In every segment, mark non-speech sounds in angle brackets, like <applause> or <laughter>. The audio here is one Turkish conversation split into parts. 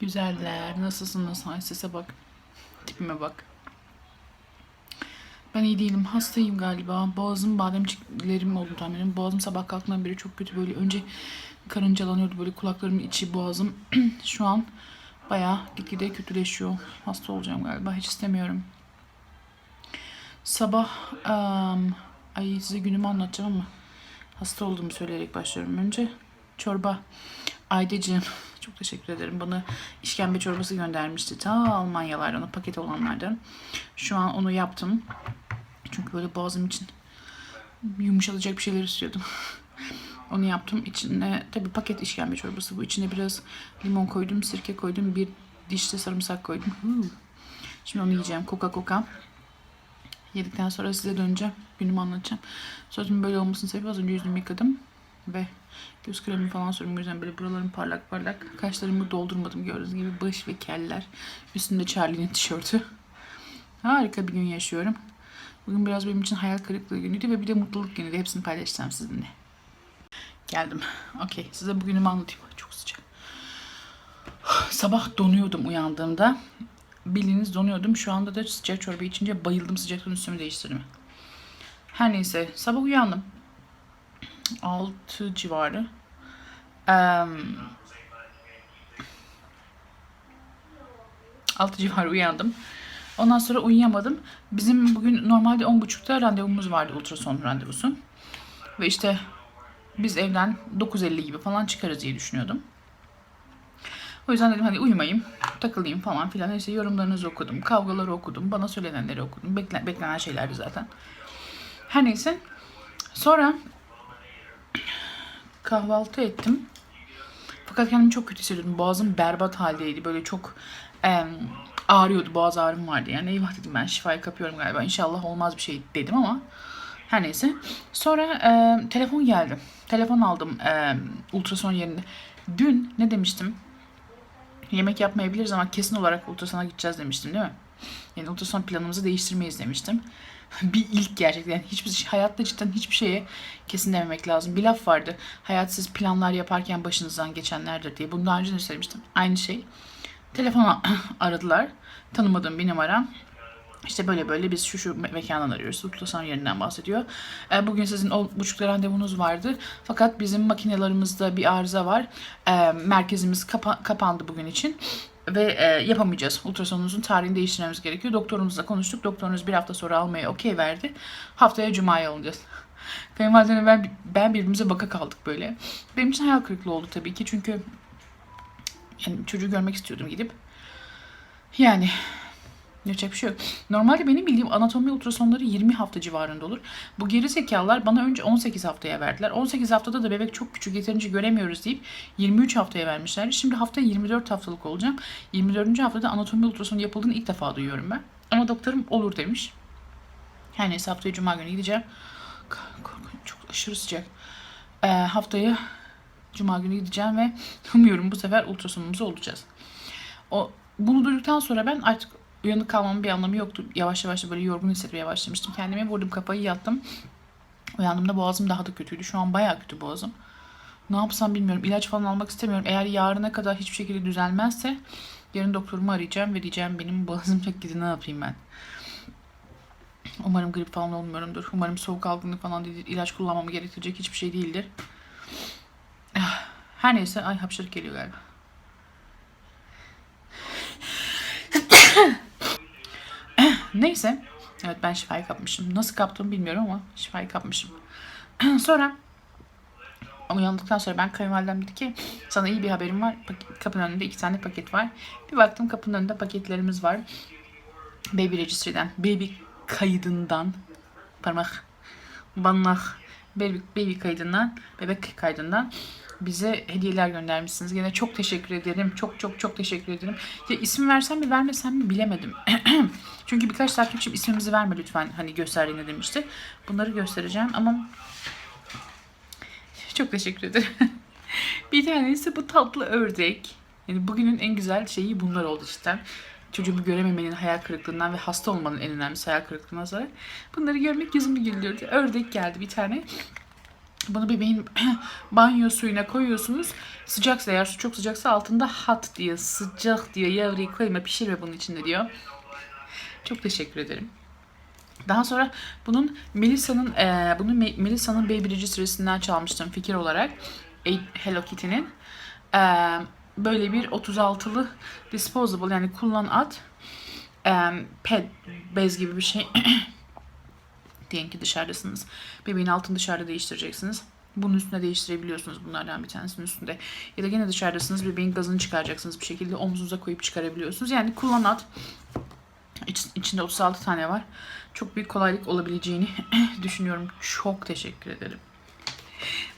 Güzeller. Nasılsınız? Ay sese bak. Tipime bak. Ben iyi değilim. Hastayım galiba. Boğazım bademciklerim oldu tahminim. Boğazım sabah kalktığından beri çok kötü böyle. Önce karıncalanıyordu böyle kulaklarımın içi boğazım. <clears throat> Şu an bayağı gitgide kötüleşiyor. Hasta olacağım galiba. Hiç istemiyorum. Sabah em, ay size günümü anlatacağım ama hasta olduğumu söyleyerek başlıyorum. Önce çorba. Aydacığım çok teşekkür ederim. Bana işkembe çorbası göndermişti. Ta Almanyalardan, o paket olanlardan. Şu an onu yaptım. Çünkü böyle boğazım için yumuşatacak bir şeyler istiyordum. <laughs> onu yaptım. İçine tabii paket işkembe çorbası bu. İçine biraz limon koydum, sirke koydum. Bir dişte sarımsak koydum. Şimdi onu yiyeceğim. Coca Coca. Yedikten sonra size döneceğim. Günümü anlatacağım. Sözümün böyle olmasını sebebi az önce yüzümü yıkadım. Ve göz kremi falan sürdüm. O yüzden böyle buralarım parlak parlak. Kaşlarımı doldurmadım gördüğünüz gibi. Baş ve keller. Üstünde Charlie'nin tişörtü. <laughs> Harika bir gün yaşıyorum. Bugün biraz benim için hayal kırıklığı günüydü ve bir de mutluluk günüydü. Hepsini paylaşacağım sizinle. Geldim. Okey. Size bugünümü anlatayım. Ay, Çok sıcak. <sighs> Sabah donuyordum uyandığımda. Bildiğiniz donuyordum. Şu anda da sıcak çorba içince bayıldım sıcaktan üstümü değiştirdim. Her neyse sabah uyandım. 6 civarı. Em, 6 civarı uyandım. Ondan sonra uyuyamadım. Bizim bugün normalde 10.30'da randevumuz vardı ultrason randevusu. Ve işte biz evden 9.50 gibi falan çıkarız diye düşünüyordum. O yüzden dedim hadi uyumayayım, takılayım falan filan. İşte yorumlarınızı okudum, kavgaları okudum, bana söylenenleri okudum. Beklen, beklenen şeylerdi zaten. Her neyse. Sonra kahvaltı ettim. Fakat kendimi çok kötü hissediyordum. Boğazım berbat haldeydi. Böyle çok em, ağrıyordu. Boğaz ağrım vardı. Yani eyvah dedim ben şifayı kapıyorum galiba. İnşallah olmaz bir şey dedim ama her neyse. Sonra e, telefon geldi. Telefon aldım e, ultrason yerinde. Dün ne demiştim? Yemek yapmayabiliriz ama kesin olarak ultrasona gideceğiz demiştim değil mi? Yani ultrason planımızı değiştirmeyiz demiştim. <laughs> bir ilk gerçekten. Hiçbir şey, hayatta cidden hiçbir şeye kesin dememek lazım. Bir laf vardı. Hayat siz planlar yaparken başınızdan geçenlerdir diye. Bunu daha önce de söylemiştim. Aynı şey. Telefona <clears throat> aradılar. Tanımadığım bir numara. İşte böyle böyle biz şu şu me- mekandan arıyoruz. Ultrason yerinden bahsediyor. E, bugün sizin o buçukta randevunuz vardı. Fakat bizim makinelerimizde bir arıza var. E, merkezimiz kapa- kapandı bugün için. Ve e, yapamayacağız. Ultrasonunuzun tarihini değiştirmemiz gerekiyor. Doktorumuzla konuştuk. Doktorunuz bir hafta sonra almaya okey verdi. Haftaya Cuma'ya alacağız. <laughs> Kayınvalidemle ben, ben birbirimize baka kaldık böyle. Benim için hayal kırıklığı oldu tabii ki. Çünkü yani çocuğu görmek istiyordum gidip. Yani Yapacak bir şey yok. Normalde benim bildiğim anatomi ultrasonları 20 hafta civarında olur. Bu geri zekalılar bana önce 18 haftaya verdiler. 18 haftada da bebek çok küçük yeterince göremiyoruz deyip 23 haftaya vermişler. Şimdi hafta 24 haftalık olacağım. 24. haftada anatomi ultrasonu yapıldığını ilk defa duyuyorum ben. Ama doktorum olur demiş. Her neyse haftaya cuma günü gideceğim. Çok aşırı sıcak. Ee, haftaya cuma günü gideceğim ve umuyorum bu sefer ultrasonumuzu olacağız. O bunu duyduktan sonra ben artık uyanık kalmamın bir anlamı yoktu. Yavaş yavaş böyle yorgun hissetmeye başlamıştım. Kendime vurdum kafayı yattım. Uyandığımda boğazım daha da kötüydü. Şu an bayağı kötü boğazım. Ne yapsam bilmiyorum. İlaç falan almak istemiyorum. Eğer yarına kadar hiçbir şekilde düzelmezse yarın doktorumu arayacağım ve diyeceğim benim boğazım çok kötü ne yapayım ben. Umarım grip falan olmuyorumdur. Umarım soğuk algınlığı falan değildir. İlaç kullanmamı gerektirecek hiçbir şey değildir. Ah, Her neyse. Ay hapşırık geliyor galiba. Neyse. Evet ben şifayı kapmışım. Nasıl kaptığımı bilmiyorum ama şifayı kapmışım. <clears throat> sonra uyandıktan sonra ben kayınvalidem dedi ki sana iyi bir haberim var. Kapının önünde iki tane paket var. Bir baktım kapının önünde paketlerimiz var. Baby Registry'den, baby kaydından, parmak, bannak, baby, baby kaydından, bebek kaydından bize hediyeler göndermişsiniz. Gene çok teşekkür ederim. Çok çok çok teşekkür ederim. Ya isim versem mi vermesem mi bilemedim. <clears throat> Çünkü birkaç takipçim ismimizi verme lütfen hani gösterdiğinde demişti. Bunları göstereceğim ama çok teşekkür ederim. <laughs> bir tanesi bu tatlı ördek. Yani bugünün en güzel şeyi bunlar oldu işte. Çocuğumu görememenin hayal kırıklığından ve hasta olmanın en önemlisi hayal kırıklığından sonra. Bunları görmek yüzümü güldürdü. Ördek geldi bir tane. Bunu bebeğin <clears throat> banyo suyuna koyuyorsunuz. Sıcaksa eğer su çok sıcaksa altında hot diyor. Sıcak diyor. Yavruyu koyma pişirme bunun içinde diyor. Çok teşekkür ederim. Daha sonra bunun Melissa'nın eee bunu Me- Melissa'nın Baby Registresinden çalmıştım fikir olarak. E- Hello Kitty'nin. Eee, böyle bir 36'lı disposable yani kullan at. Eee ped bez gibi bir şey. <coughs> Diyelim ki dışarıdasınız. Bebeğin altını dışarıda değiştireceksiniz. Bunun üstünde değiştirebiliyorsunuz bunlardan bir tanesinin üstünde. Ya da gene dışarıdasınız bebeğin gazını çıkaracaksınız bir şekilde omzunuza koyup çıkarabiliyorsunuz. Yani kullan at. İç, içinde 36 tane var. Çok büyük kolaylık olabileceğini <coughs> düşünüyorum. Çok teşekkür ederim.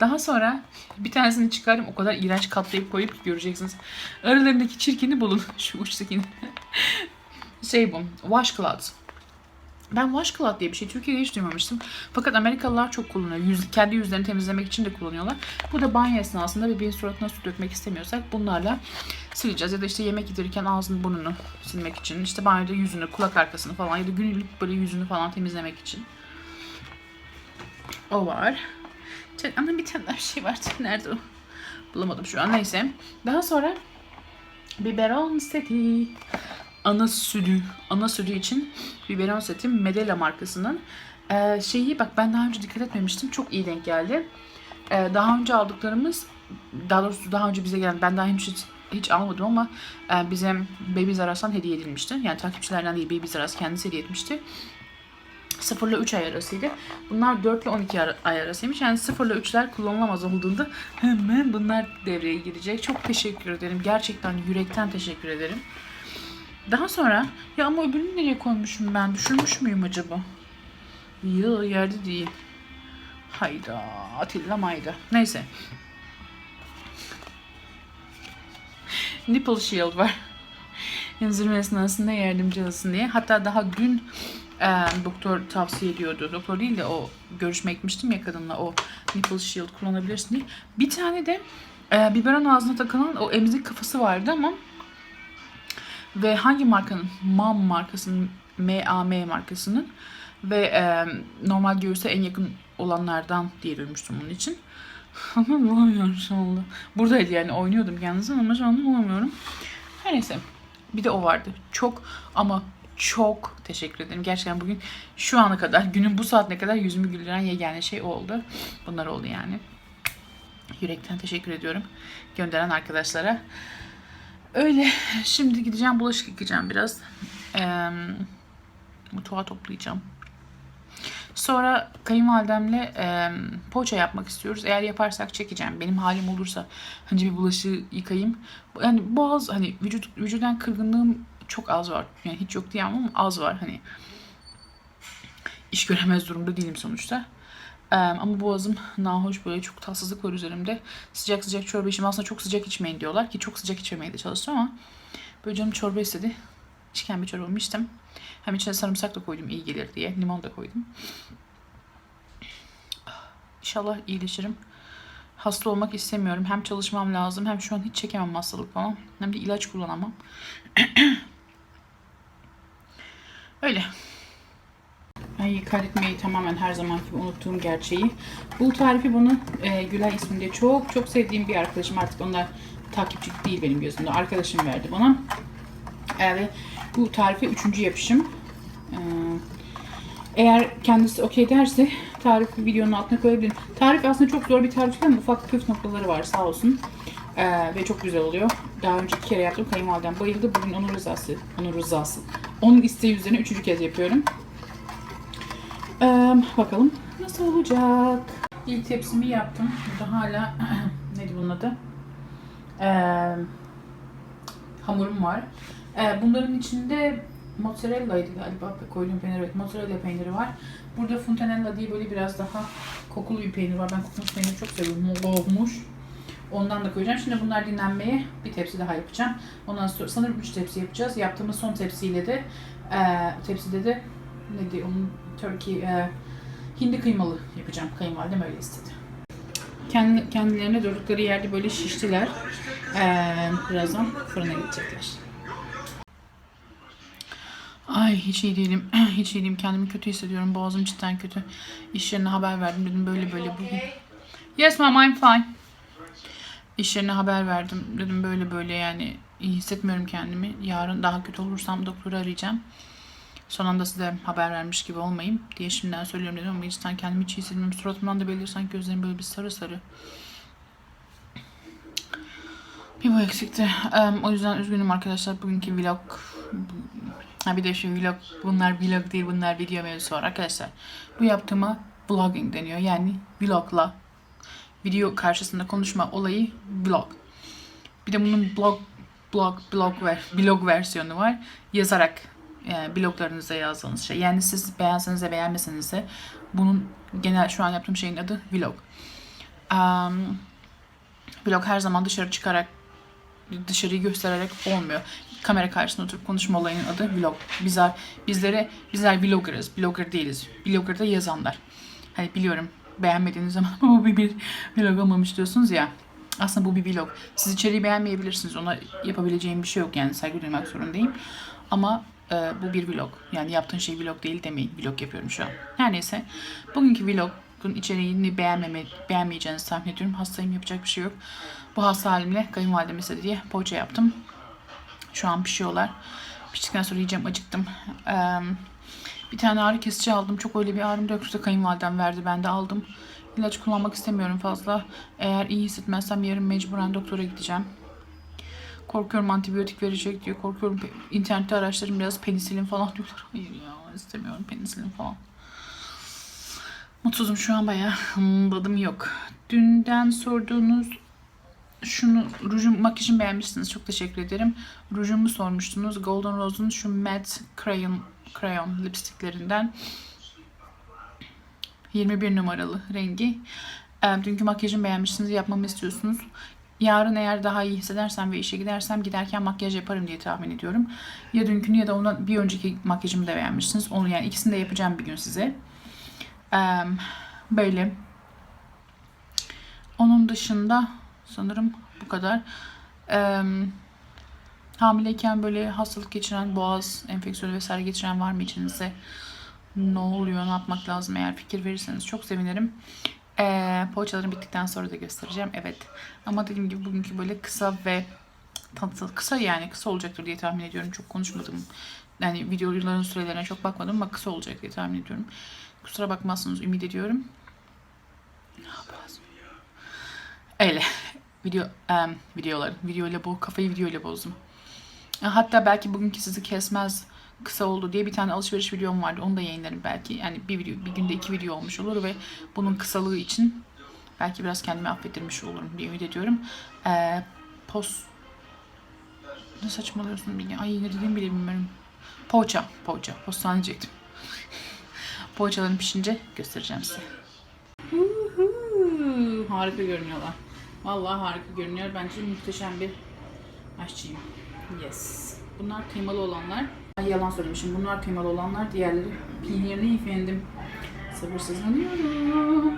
Daha sonra bir tanesini çıkardım. O kadar iğrenç katlayıp koyup göreceksiniz. Aralarındaki çirkini bulun. <laughs> Şu uçtakini. <laughs> şey bu. Washcloths. Ben washcloth diye bir şey Türkiye'de hiç duymamıştım. Fakat Amerikalılar çok kullanıyor. Yüz, kendi yüzlerini temizlemek için de kullanıyorlar. Bu da banyo esnasında bebeğin suratına su dökmek istemiyorsak bunlarla sileceğiz. Ya da işte yemek yedirirken ağzını burnunu silmek için. işte banyoda yüzünü, kulak arkasını falan ya da günlük böyle yüzünü falan temizlemek için. O var. Ama bir tane daha bir şey var. <laughs> Nerede o? Bulamadım şu an. Neyse. Daha sonra biberon seti. Ana sütü. Ana sütü için biberon seti Medela markasının. Ee, şeyi bak ben daha önce dikkat etmemiştim. Çok iyi denk geldi. Ee, daha önce aldıklarımız daha doğrusu daha önce bize gelen ben daha henüz hiç, hiç almadım ama e, bize Baby Zaras'tan hediye edilmişti. Yani takipçilerden değil Baby Zaras kendisi hediye etmişti. 0 ile 3 ay arasıydı. Bunlar 4 ile 12 ar- ay arasıymış. Yani 0 ile 3'ler kullanılamaz olduğunda hemen bunlar devreye girecek. Çok teşekkür ederim. Gerçekten yürekten teşekkür ederim. Daha sonra ya ama öbürünü nereye koymuşum ben? Düşürmüş müyüm acaba? Yok yerde değil. Hayda Atilla mayda. Neyse. <laughs> Nipple shield var. Emzirme esnasında yardımcı olsun diye. Hatta daha dün e, doktor tavsiye ediyordu. Doktor değil de o görüşmeye gitmiştim ya kadınla o nipple shield kullanabilirsin diye. Bir tane de e, biberon ağzına takılan o emzik kafası vardı ama ve hangi markanın? MAM markasının MAM markasının ve e, normal göğüse en yakın olanlardan diye duymuştum onun için. <laughs> Ama bulamıyorum şu anda. Buradaydı yani oynuyordum kendisi ama şu anda bulamıyorum. Her neyse. Bir de o vardı. Çok ama çok teşekkür ederim. Gerçekten bugün şu ana kadar, günün bu saatine kadar yüzümü güldüren yegane şey oldu. Bunlar oldu yani. Yürekten teşekkür ediyorum. Gönderen arkadaşlara. Öyle. Şimdi gideceğim bulaşık yıkayacağım biraz. Ee, mutfağı toplayacağım. Sonra kayınvalidemle e, poğaça yapmak istiyoruz. Eğer yaparsak çekeceğim. Benim halim olursa hani bir bulaşığı yıkayayım. Yani boğaz hani vücut vücudan kırgınlığım çok az var. Yani hiç yok diyemem ama az var hani. İş göremez durumda değilim sonuçta. Ama boğazım nahoş böyle çok tatsızlık var üzerimde. Sıcak sıcak çorba içim. Aslında çok sıcak içmeyin diyorlar ki çok sıcak içmemeye de çalıştım ama böyle canım çorba istedi. İşkembe çorbamı içtim. Hem içine sarımsak da koydum iyi gelir diye. Limon da koydum. İnşallah iyileşirim. Hasta olmak istemiyorum. Hem çalışmam lazım hem şu an hiç çekemem hastalık falan. Hem de ilaç kullanamam. <clears throat> Öyle. Ay kaydetmeyi tamamen her zaman gibi unuttuğum gerçeği. Bu tarifi bunu e, Gülay isminde çok çok sevdiğim bir arkadaşım artık onlar takipçi değil benim gözümde. Arkadaşım verdi bana. E, bu tarifi üçüncü yapışım. E, eğer kendisi okey derse tarifi videonun altına koyabilirim. Tarif aslında çok zor bir tarif değil ama ufak püf noktaları var sağ olsun. Ee, ve çok güzel oluyor. Daha önce iki kere yaptım. Kayınvalidem bayıldı. Bugün onun rızası. Onun rızası. Onun isteği üzerine üçüncü kez yapıyorum. Ee, bakalım nasıl olacak. İlk tepsimi yaptım. Burada hala <clears throat> neydi bunun adı? Ee, hamurum var. Ee, bunların içinde mozzarella'ydı galiba koyduğum peynir. Evet mozzarella peyniri var. Burada fontanella diye böyle biraz daha kokulu bir peynir var. Ben kokmuş peyniri çok seviyorum. Olmuş. Ondan da koyacağım. Şimdi bunlar dinlenmeye bir tepsi daha yapacağım. Ondan sonra sanırım 3 tepsi yapacağız. Yaptığımız son tepsiyle de e, tepside de ne diyor onun Turkey e, hindi kıymalı yapacağım. Kayınvalidem öyle istedi. Kendi, kendilerine durdukları yerde böyle şiştiler. E, birazdan fırına gidecekler. Ay hiç iyi değilim. <clears throat> hiç iyi değilim. Kendimi kötü hissediyorum. Boğazım cidden kötü. İş yerine haber verdim. Dedim böyle böyle bugün Yes mom I'm fine. İş yerine haber verdim. Dedim böyle böyle yani iyi hissetmiyorum kendimi. Yarın daha kötü olursam doktoru arayacağım. Son anda size haber vermiş gibi olmayayım diye şimdiden söylüyorum dedim ama cidden kendimi hiç iyi hissetmiyorum. Suratımdan da belli sanki gözlerim böyle bir sarı sarı. Bir bu eksikti. Em, o yüzden üzgünüm arkadaşlar. Bugünkü vlog ha bir de şu vlog bunlar vlog değil bunlar video mevzusu var arkadaşlar. Bu yaptığıma vlogging deniyor. Yani vlogla video karşısında konuşma olayı vlog. Bir de bunun blog blog blog ver blog versiyonu var. Yazarak yani bloglarınıza yazdığınız şey. Yani siz beğenseniz de beğenmeseniz de bunun genel şu an yaptığım şeyin adı vlog. Um, vlog her zaman dışarı çıkarak dışarıyı göstererek olmuyor. Kamera karşısında oturup konuşma olayının adı vlog. Bizler bizlere bizler vloggerız. Blogger değiliz. Blogger da yazanlar. Hani biliyorum beğenmediğiniz zaman <laughs> bu bir, bir vlog olmamış diyorsunuz ya. Aslında bu bir vlog. Siz içeriği beğenmeyebilirsiniz. Ona yapabileceğim bir şey yok yani saygı duymak zorundayım. Ama e, bu bir vlog. Yani yaptığın şey vlog değil demeyin. Vlog yapıyorum şu an. Her neyse. Bugünkü vlogun içeriğini beğenmeme, beğenmeyeceğinizi tahmin ediyorum. Hastayım yapacak bir şey yok. Bu hasta halimle kayınvalidem istedi diye poğaça yaptım. Şu an pişiyorlar. Piştikten sonra yiyeceğim. Acıktım. Eee bir tane ağrı kesici aldım. Çok öyle bir ağrım da yoktu. Kayınvalidem verdi. Ben de aldım. İlaç kullanmak istemiyorum fazla. Eğer iyi hissetmezsem yarın mecburen doktora gideceğim. Korkuyorum antibiyotik verecek diyor. Korkuyorum. İnternette araştırdım biraz penisilin falan diyorlar. Hayır ya istemiyorum penisilin falan. Mutsuzum şu an bayağı. Hmm, Tadım yok. Dünden sorduğunuz şunu rujum makyajımı beğenmişsiniz. Çok teşekkür ederim. Rujumu sormuştunuz. Golden Rose'un şu matte crayon crayon lipstiklerinden 21 numaralı rengi. Ee, dünkü makyajımı beğenmişsiniz. Yapmamı istiyorsunuz. Yarın eğer daha iyi hissedersem ve işe gidersem giderken makyaj yaparım diye tahmin ediyorum. Ya dünkünü ya da ondan bir önceki makyajımı da beğenmişsiniz. Onu yani ikisini de yapacağım bir gün size. Ee, böyle. Onun dışında sanırım bu kadar. Hamileyken böyle hastalık geçiren, boğaz enfeksiyonu vesaire geçiren var mı içinizde? Ne oluyor, ne yapmak lazım eğer fikir verirseniz çok sevinirim. Ee, poğaçalarım bittikten sonra da göstereceğim. Evet. Ama dediğim gibi bugünkü böyle kısa ve tatlı, kısa yani kısa olacaktır diye tahmin ediyorum. Çok konuşmadım. Yani videoların sürelerine çok bakmadım ama kısa olacak diye tahmin ediyorum. Kusura bakmazsınız ümit ediyorum. Öyle. Video, em, videoları. Videoyla bu kafayı videoyla bozdum. Hatta belki bugünkü sizi kesmez kısa oldu diye bir tane alışveriş videom vardı. Onu da yayınlarım belki. Yani bir video, bir günde iki video olmuş olur ve bunun kısalığı için belki biraz kendimi affettirmiş olurum diye ümit ediyorum. Ee, post ne saçmalıyorsun bilgi? Ay ne dediğimi bile bilmiyorum. Poğaça, poğaça. Postane diyecektim. <laughs> Poğaçaların pişince göstereceğim size. Harika görünüyorlar. Vallahi harika görünüyor. Bence muhteşem bir aşçıyım. Yes. Bunlar kıymalı olanlar. Ay yalan söylemişim. Bunlar kıymalı olanlar. Diğerleri peynirli efendim. Sabırsızlanıyorum.